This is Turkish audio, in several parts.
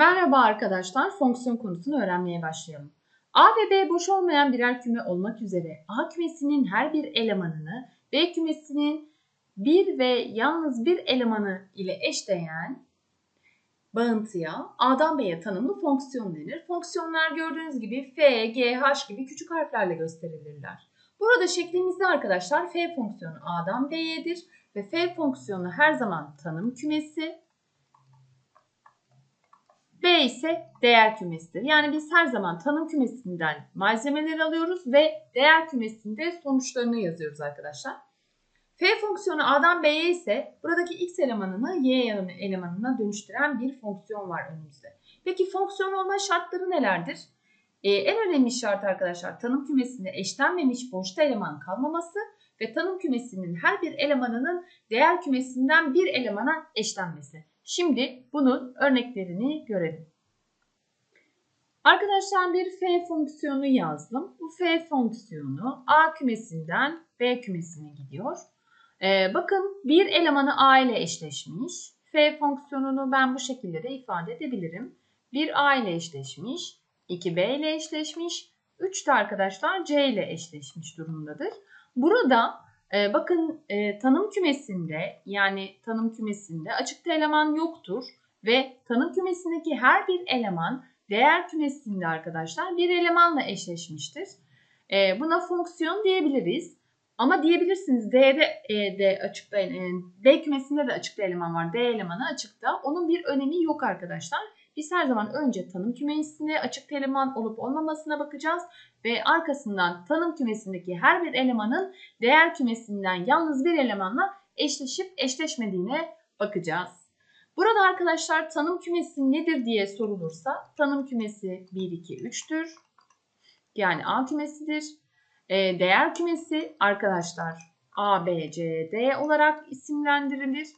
Merhaba arkadaşlar, fonksiyon konusunu öğrenmeye başlayalım. A ve B boş olmayan birer küme olmak üzere A kümesinin her bir elemanını B kümesinin bir ve yalnız bir elemanı ile eşdeğen bağıntıya A'dan B'ye tanımlı fonksiyon denir. Fonksiyonlar gördüğünüz gibi F, G, H gibi küçük harflerle gösterilirler. Burada şeklimizde arkadaşlar F fonksiyonu A'dan B'yedir ve F fonksiyonu her zaman tanım kümesi B ise değer kümesidir. Yani biz her zaman tanım kümesinden malzemeleri alıyoruz ve değer kümesinde sonuçlarını yazıyoruz arkadaşlar. F fonksiyonu A'dan B'ye ise buradaki x elemanını y elemanına dönüştüren bir fonksiyon var önümüzde. Peki fonksiyon olma şartları nelerdir? Ee, en önemli şart arkadaşlar tanım kümesinde eşlenmemiş boşta eleman kalmaması ve tanım kümesinin her bir elemanının değer kümesinden bir elemana eşlenmesi. Şimdi bunun örneklerini görelim. Arkadaşlar bir f fonksiyonu yazdım. Bu f fonksiyonu a kümesinden b kümesine gidiyor. Ee, bakın bir elemanı a ile eşleşmiş. f fonksiyonunu ben bu şekilde de ifade edebilirim. Bir a ile eşleşmiş, 2b ile eşleşmiş, 3 de arkadaşlar c ile eşleşmiş durumdadır. Burada e, bakın e, tanım kümesinde yani tanım kümesinde açıkta eleman yoktur ve tanım kümesindeki her bir eleman değer kümesinde arkadaşlar bir elemanla eşleşmiştir. E, buna fonksiyon diyebiliriz. Ama diyebilirsiniz D'de e, de açıkta e, D kümesinde de açıkta eleman var. D elemanı açıkta. Onun bir önemi yok arkadaşlar. Biz her zaman önce tanım kümesine açık eleman olup olmamasına bakacağız ve arkasından tanım kümesindeki her bir elemanın değer kümesinden yalnız bir elemanla eşleşip eşleşmediğine bakacağız. Burada arkadaşlar tanım kümesi nedir diye sorulursa tanım kümesi 1, 2, 3'tür. Yani A kümesidir. E, değer kümesi arkadaşlar A, B, C, D olarak isimlendirilir.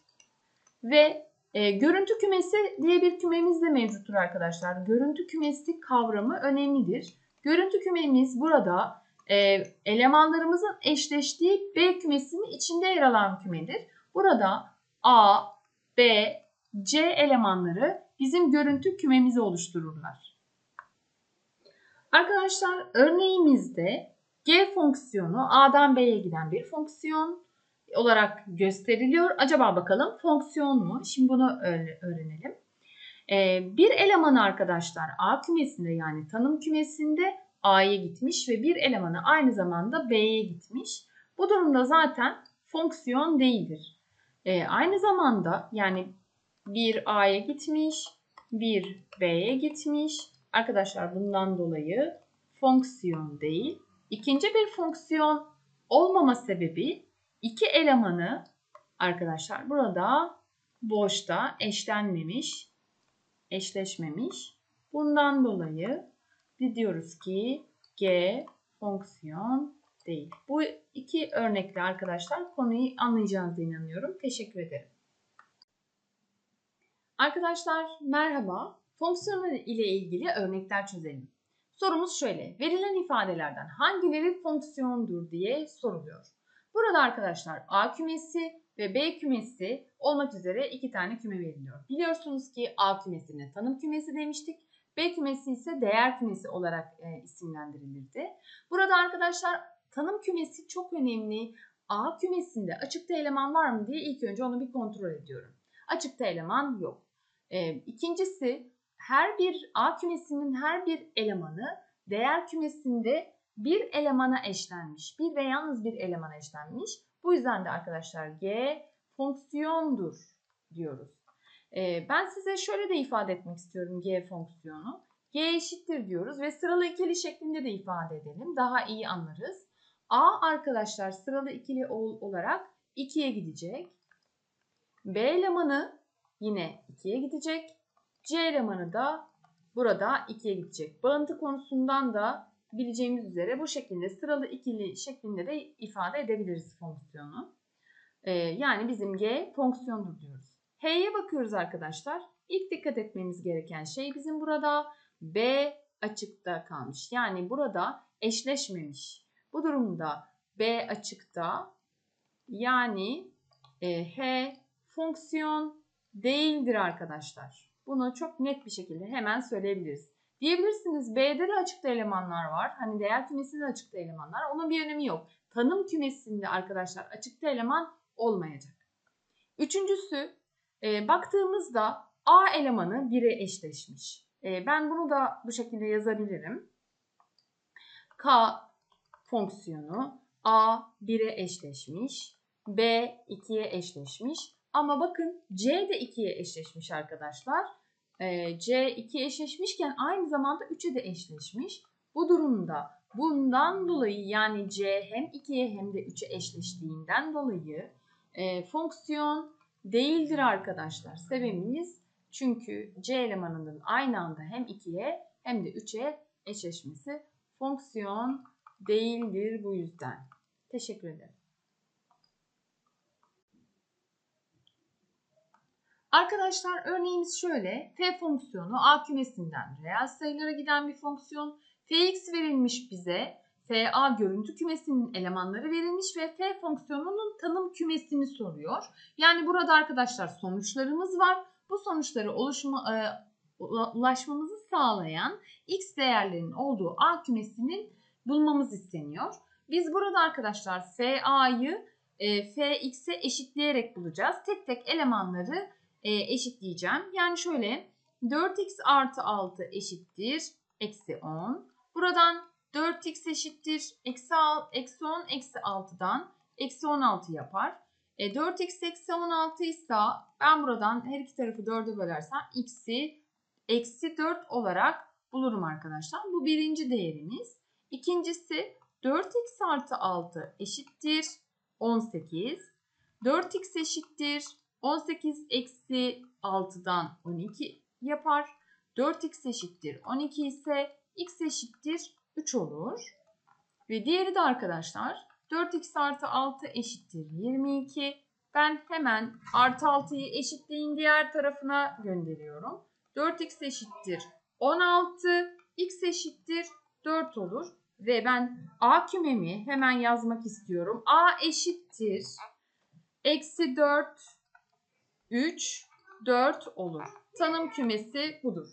Ve e, görüntü kümesi diye bir kümemiz de mevcuttur arkadaşlar. Görüntü kümesi kavramı önemlidir. Görüntü kümemiz burada e, elemanlarımızın eşleştiği B kümesinin içinde yer alan kümedir. Burada A, B, C elemanları bizim görüntü kümemizi oluştururlar. Arkadaşlar örneğimizde G fonksiyonu A'dan B'ye giden bir fonksiyon olarak gösteriliyor. Acaba bakalım fonksiyon mu? Şimdi bunu öğrenelim. Ee, bir elemanı arkadaşlar A kümesinde yani tanım kümesinde A'ya gitmiş ve bir elemanı aynı zamanda B'ye gitmiş. Bu durumda zaten fonksiyon değildir. Ee, aynı zamanda yani bir A'ya gitmiş, bir B'ye gitmiş. Arkadaşlar bundan dolayı fonksiyon değil. İkinci bir fonksiyon olmama sebebi iki elemanı arkadaşlar burada boşta eşlenmemiş, eşleşmemiş. Bundan dolayı diyoruz ki G fonksiyon değil. Bu iki örnekle arkadaşlar konuyu anlayacağınızı inanıyorum. Teşekkür ederim. Arkadaşlar merhaba. Fonksiyonlar ile ilgili örnekler çözelim. Sorumuz şöyle. Verilen ifadelerden hangileri fonksiyondur diye soruluyor. Burada arkadaşlar A kümesi ve B kümesi olmak üzere iki tane küme veriliyor. Biliyorsunuz ki A kümesine tanım kümesi demiştik. B kümesi ise değer kümesi olarak e, isimlendirilirdi. Burada arkadaşlar tanım kümesi çok önemli. A kümesinde açıkta eleman var mı diye ilk önce onu bir kontrol ediyorum. Açıkta eleman yok. E, ikincisi her bir A kümesinin her bir elemanı değer kümesinde bir elemana eşlenmiş. Bir ve yalnız bir elemana eşlenmiş. Bu yüzden de arkadaşlar G fonksiyondur diyoruz. Ee, ben size şöyle de ifade etmek istiyorum G fonksiyonu. G eşittir diyoruz ve sıralı ikili şeklinde de ifade edelim. Daha iyi anlarız. A arkadaşlar sıralı ikili olarak 2'ye gidecek. B elemanı yine 2'ye gidecek. C elemanı da burada 2'ye gidecek. Bağıntı konusundan da bileceğimiz üzere bu şekilde sıralı ikili şeklinde de ifade edebiliriz fonksiyonu. Ee, yani bizim G fonksiyondur diyoruz. H'ye bakıyoruz arkadaşlar. İlk dikkat etmemiz gereken şey bizim burada B açıkta kalmış. Yani burada eşleşmemiş. Bu durumda B açıkta yani e, H fonksiyon değildir arkadaşlar. Bunu çok net bir şekilde hemen söyleyebiliriz. Diyebilirsiniz B'de de açıkta elemanlar var. Hani değer kümesinde de açıkta elemanlar. Onun bir önemi yok. Tanım kümesinde arkadaşlar açıkta eleman olmayacak. Üçüncüsü e, baktığımızda A elemanı 1'e eşleşmiş. E, ben bunu da bu şekilde yazabilirim. K fonksiyonu A 1'e eşleşmiş. B 2'ye eşleşmiş. Ama bakın C de 2'ye eşleşmiş arkadaşlar. Ee, C 2'ye eşleşmişken aynı zamanda 3'e de eşleşmiş. Bu durumda bundan dolayı yani C hem 2'ye hem de 3'e eşleştiğinden dolayı e, fonksiyon değildir arkadaşlar. Sebebimiz çünkü C elemanının aynı anda hem 2'ye hem de 3'e eşleşmesi fonksiyon değildir bu yüzden. Teşekkür ederim. Arkadaşlar örneğimiz şöyle. F fonksiyonu A kümesinden reel sayılara giden bir fonksiyon. Fx verilmiş bize. FA görüntü kümesinin elemanları verilmiş ve F fonksiyonunun tanım kümesini soruyor. Yani burada arkadaşlar sonuçlarımız var. Bu sonuçları oluşma, e, ulaşmamızı sağlayan x değerlerinin olduğu A kümesinin bulmamız isteniyor. Biz burada arkadaşlar FA'yı e, Fx'e eşitleyerek bulacağız. Tek tek elemanları e, eşitleyeceğim. Yani şöyle 4x artı 6 eşittir eksi 10. Buradan 4x eşittir eksi, eksi 10 eksi 6'dan eksi 16 yapar. E, 4x eksi 16 ise ben buradan her iki tarafı 4'e bölersem x'i eksi 4 olarak bulurum arkadaşlar. Bu birinci değerimiz. İkincisi 4x artı 6 eşittir 18. 4x eşittir 18 eksi 6'dan 12 yapar. 4x eşittir 12 ise x eşittir 3 olur. Ve diğeri de arkadaşlar 4x artı 6 eşittir 22. Ben hemen artı 6'yı eşitliğin diğer tarafına gönderiyorum. 4x eşittir 16, x eşittir 4 olur. Ve ben A kümemi hemen yazmak istiyorum. A eşittir eksi 4 3, 4 olur. Tanım kümesi budur.